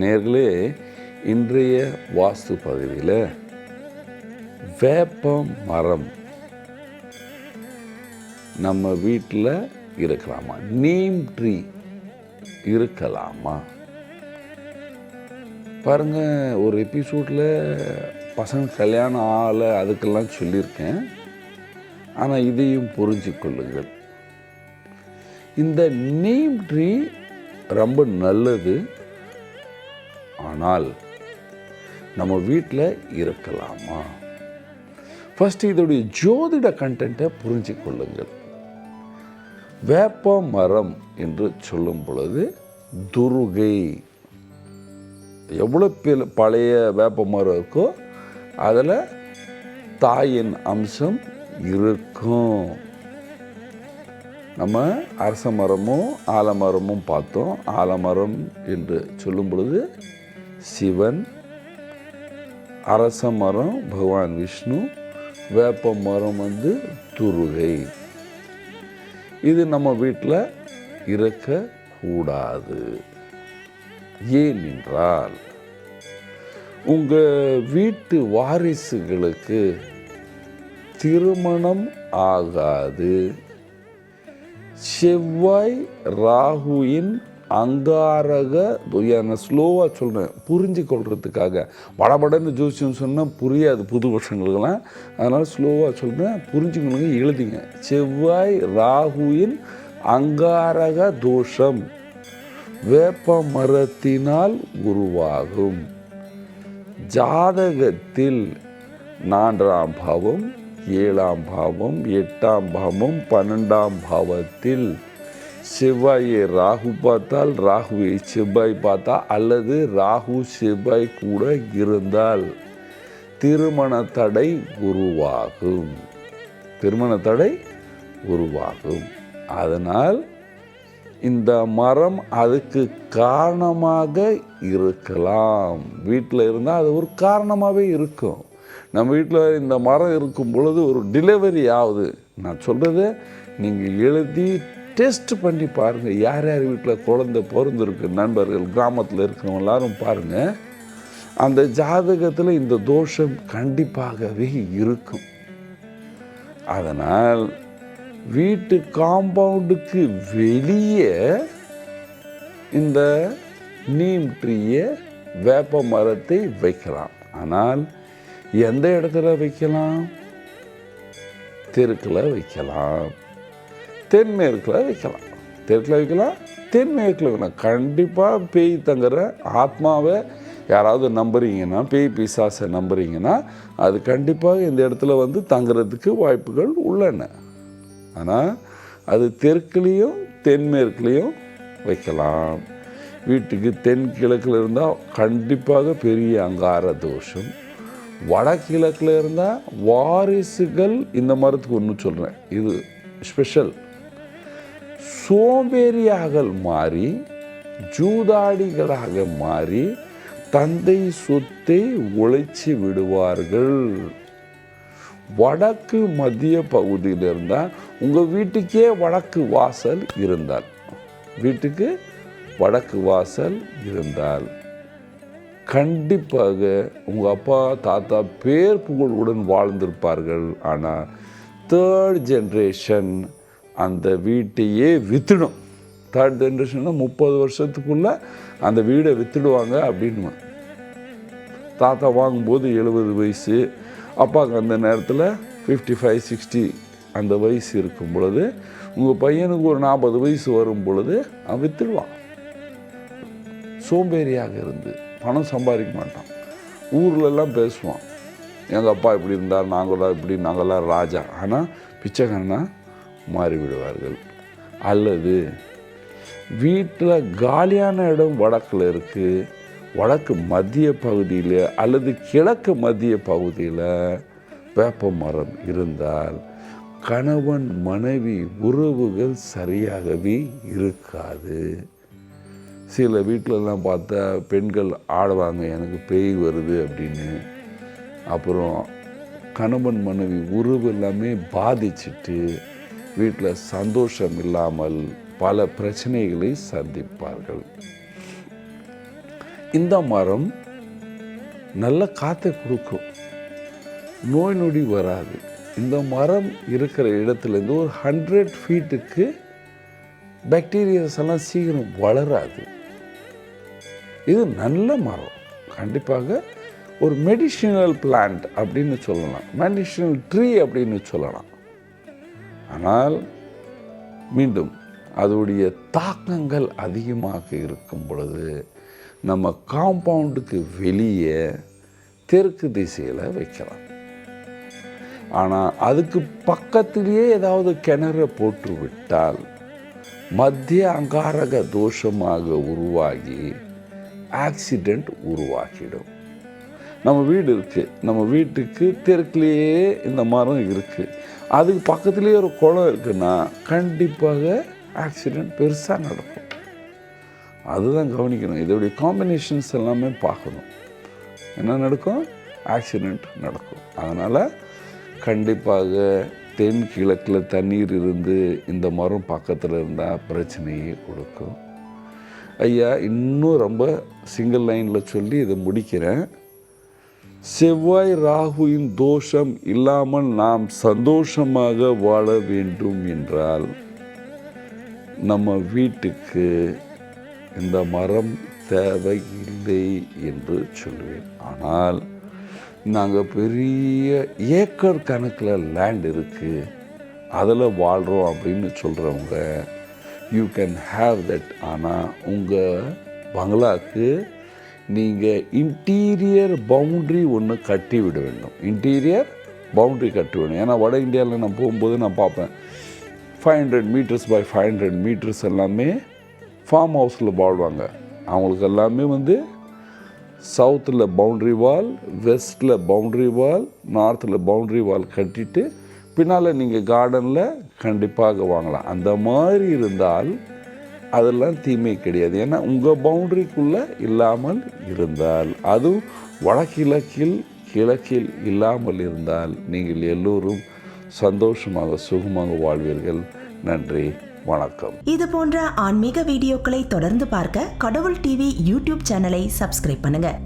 நேர்களே இன்றைய வாஸ்து பகுதியில் வேப்ப மரம் நம்ம வீட்டில் இருக்கலாமா நீம் ட்ரீ இருக்கலாமா? பாருங்க ஒரு எபிசோடில் பசங்க கல்யாணம் ஆளை அதுக்கெல்லாம் சொல்லியிருக்கேன். ஆனால் இதையும் புரிஞ்சு கொள்ளுங்கள். இந்த நீம் ட்ரீ ரொம்ப நல்லது. ஆனால் நம்ம வீட்டில் இருக்கலாமா? ஃபஸ்ட்டு இதோடைய ஜோதிட கண்டென்ட்டை புரிஞ்சு கொள்ளுங்கள். வேப்ப மரம் என்று சொல்லும் பொழுது துருகை. எவ்வளோ பெ- பழைய வேப்ப மரம் இருக்கோ அதில் தாயின் அம்சம் இருக்கும். நம்ம அரச மரமும் ஆலமரமும் பார்த்தோம். ஆலமரம் என்று சொல்லும் பொழுது சிவன் அரச மரம் பகவான் விஷ்ணு வேப்ப மரம் வந்து துருகை. இது நம்ம வீட்டில் இருக்கக்கூடாது. ஏனென்றால் உங்கள் வீட்டு வாரிசுகளுக்கு திருமணம் ஆகாது. செவ்வாய் ராகுவின் அங்காரக நான் ஸ்லோவாக சொல்கிறேன் புரிஞ்சு கொள்றதுக்காக வடபடன்னு ஜோசியம் சொன்னால் புரியாது புது வருஷங்களுக்கெல்லாம். அதனால் ஸ்லோவாக சொல்கிறேன் புரிஞ்சுக்கணுங்க எழுதிங்க. செவ்வாய் ராகுவின் அங்காரக தோஷம். வேப்ப மரத்தினால் உருவாகும். ஜாதகத்தில் நான்காம் பாவம் ஏழாம் பாவம் எட்டாம் பாவம் பன்னெண்டாம் பாவத்தில் செவ்வாயை ராகு பார்த்தால் ராகுவை செவ்வாய் பார்த்தா அல்லது ராகு செவ்வாய் கூட இருந்தால் திருமண தடை உருவாகும். திருமண தடை உருவாகும். அதனால் இந்த மரம் அதுக்கு காரணமாக இருக்கலாம். வீட்டில் இருந்தால் அது ஒரு காரணமாகவே இருக்கும். நம்ம வீட்டில் இந்த மரம் இருக்கும் பொழுது ஒரு டெலிவரி ஆகுது. நான் சொல்கிறது நீங்கள் எழுதி டெஸ்ட் பண்ணி பாருங்கள் யார் யார் வீட்டில் குழந்தை பிறந்திருக்கு நண்பர்கள் கிராமத்தில் இருக்கிறவங்க எல்லாரும் பாருங்கள் அந்த ஜாதகத்தில் இந்த தோஷம் கண்டிப்பாகவே இருக்கும். அதனால் வீட்டு காம்பவுண்டுக்கு வெளியே இந்த நீம் ட்ரீயை வேப்ப மரத்தை வைக்கலாம். ஆனால் எந்த இடத்துல வைக்கலாம்? தெருக்கில் வைக்கலாம். தென்மேற்கில் வைக்கலாம். தெற்கில் வைக்கலாம் தென்மேற்கில் வைக்கலாம். கண்டிப்பாக பேய் தங்குற ஆத்மாவை யாராவது நம்புறீங்கன்னா பேய் பிசாசை நம்புறீங்கன்னா அது கண்டிப்பாக இந்த இடத்துல வந்து தங்குறதுக்கு வாய்ப்புகள் உள்ளன. ஆனால் அது தெற்குலேயும் தென்மேற்குலேயும் வைக்கலாம். வீட்டுக்கு தென்கிழக்கில் இருந்தால் கண்டிப்பாக பெரிய அங்கார தோஷம். வடகிழக்கில் இருந்தால் வாரிசுகள் இந்த மரத்துக்கு ஒன்று சொல்கிறேன் இது ஸ்பெஷல் சோம்பேறியாக மாறி ஜூதாடிகளாக மாறி தந்தை சொத்தை உழைச்சி விடுவார்கள். வடக்கு மத்திய பகுதியில் இருந்தால் உங்கள் வீட்டுக்கே வடக்கு வாசல் இருந்தால் வீட்டுக்கு வடக்கு வாசல் இருந்தால் கண்டிப்பாக உங்கள் அப்பா தாத்தா பேர் புகழுடன் வாழ்ந்திருப்பார்கள். ஆனால் தேர்ட் ஜென்ரேஷன் அந்த வீட்டையே விற்றுடும் தேர்ட் ஜென்ரேஷனில் முப்பது வருஷத்துக்குள்ளே அந்த வீடை விற்றுடுவாங்க அப்படின்வான் தாத்தா வாங்கும்போது எழுபது வயசு. அப்பாவுக்கு அந்த நேரத்தில் ஃபிஃப்டி ஃபைவ் சிக்ஸ்டி அந்த வயசு இருக்கும் பொழுது உங்கள் பையனுக்கு ஒரு நாற்பது வயசு வரும் பொழுது அவன் விற்றுடுவான் சோம்பேறியாக இருந்து பணம் சம்பாதிக்க மாட்டான். ஊர்லெல்லாம் பேசுவான். எங்கள் அப்பா இப்படி இருந்தார் நாங்களாம் இப்படி நாங்களாம் ராஜா. ஆனால் பிச்சைக்காரனா மாறிவிடுவார்கள். அல்லது வீட்டில் காலியான இடம் வடக்கில் இருக்குது வடக்கு மத்திய பகுதியில் அல்லது கிழக்கு மத்திய பகுதியில் வேப்ப மரம் இருந்தால் கணவன் மனைவி உறவுகள் சரியாகவே இருக்காது. சில வீட்டிலலாம் பார்த்தா பெண்கள் ஆடுவாங்க எனக்கு பேய் வருது அப்படின்னு. அப்புறம் கணவன் மனைவி உறவு எல்லாமே பாதிச்சிட்டு வீட்டில் சந்தோஷம் இல்லாமல் பல பிரச்சனைகளை சந்திப்பார்கள். இந்த மரம் நல்ல காற்றை கொடுக்கும். நோய் நொடி வராது. இந்த மரம் இருக்கிற இடத்துலேருந்து ஒரு ஹண்ட்ரட் ஃபீட்டுக்கு பாக்டீரியாஸ் எல்லாம் சீக்கிரம் வளராது. இது நல்ல மரம். கண்டிப்பாக ஒரு மெடிஷனல் பிளான்ட் அப்படின்னு சொல்லலாம். மெடிஷனல் ட்ரீ அப்படின்னு சொல்லலாம். ஆனால் மீண்டும் அதோடைய தாக்கங்கள் அதிகமாக இருக்கும் பொழுது நம்ம காம்பவுண்டுக்கு வெளியே தெற்கு திசையில் வைக்கலாம். ஆனால் அதுக்கு பக்கத்திலேயே ஏதாவது கிணறு போட்டு விட்டால் மத்திய அங்காரக தோஷமாக உருவாகி ஆக்சிடெண்ட் உருவாகிடும். நம்ம வீடு இருக்குது நம்ம வீட்டுக்கு தெற்குலேயே இந்த மரம் இருக்குது அதுக்கு பக்கத்துலேயே ஒரு குளம் இருக்குன்னா கண்டிப்பாக ஆக்சிடெண்ட் பெருசாக நடக்கும். அதுதான் கவனிக்கணும். இதோடைய காம்பினேஷன்ஸ் எல்லாமே பார்க்கணும். என்ன நடக்கும்? ஆக்சிடெண்ட் நடக்கும். அதனால் கண்டிப்பாக தென் கிழக்கில் தண்ணீர் இருந்து இந்த மரம் பக்கத்தில் இருந்தால் பிரச்சனையே கொடுக்கும். ஐயா இன்னும் ரொம்ப சிங்கிள் லைனில் சொல்லி இதை முடிக்கிறேன். செவ்வாய் ராகுவின் தோஷம் இல்லாமல் நாம் சந்தோஷமாக வாழ வேண்டும் என்றால் நம்ம வீட்டுக்கு இந்த மரம் தேவை இல்லை என்று சொல்லுவேன் ஆனால் நாங்கள் பெரிய ஏக்கர் கணக்கில் லேண்ட் இருக்குது அதில் வாழ்கிறோம் அப்படின்னு சொல்கிறவங்க யூ கேன் ஹேவ் தட் ஆனால் உங்கள் பங்களாக்கு நீங்கள் இன்டீரியர் பவுண்ட்ரி ஒன்று கட்டி விட வேண்டும். இன்டீரியர் பவுண்ட்ரி கட்டி விடணும். ஏன்னா வட இந்தியாவில் நான் போகும்போது நான் பார்ப்பேன். Five hundred metres by five hundred metres எல்லாமே ஃபார்ம் ஹவுஸில் வாழ்வாங்க. அவங்களுக்கு எல்லாமே வந்து சவுத்தில் பவுண்ட்ரி வால் வெஸ்ட்டில் பவுண்ட்ரி வால் நார்த்தில் பவுண்ட்ரி வால் கட்டிட்டு பின்னால் நீங்கள் கார்டனில் கண்டிப்பாக வாங்கலாம். அந்த மாதிரி இருந்தால் அதெல்லாம் தீமை கிடையாது. ஏன்னா உங்கள் பவுண்ட்ரிக்குள்ளே இல்லாமல் இருந்தால் அதுவும் வடகிழக்கில் கிழக்கில் இல்லாமல் இருந்தால் நீங்கள் எல்லோரும் சந்தோஷமாக சுகமாக வாழ்வீர்கள். நன்றி வணக்கம். இது போன்ற ஆன்மீக வீடியோக்களை தொடர்ந்து பார்க்க கடவுள் டிவி யூடியூப் சேனலை சப்ஸ்கிரைப் பண்ணுங்க.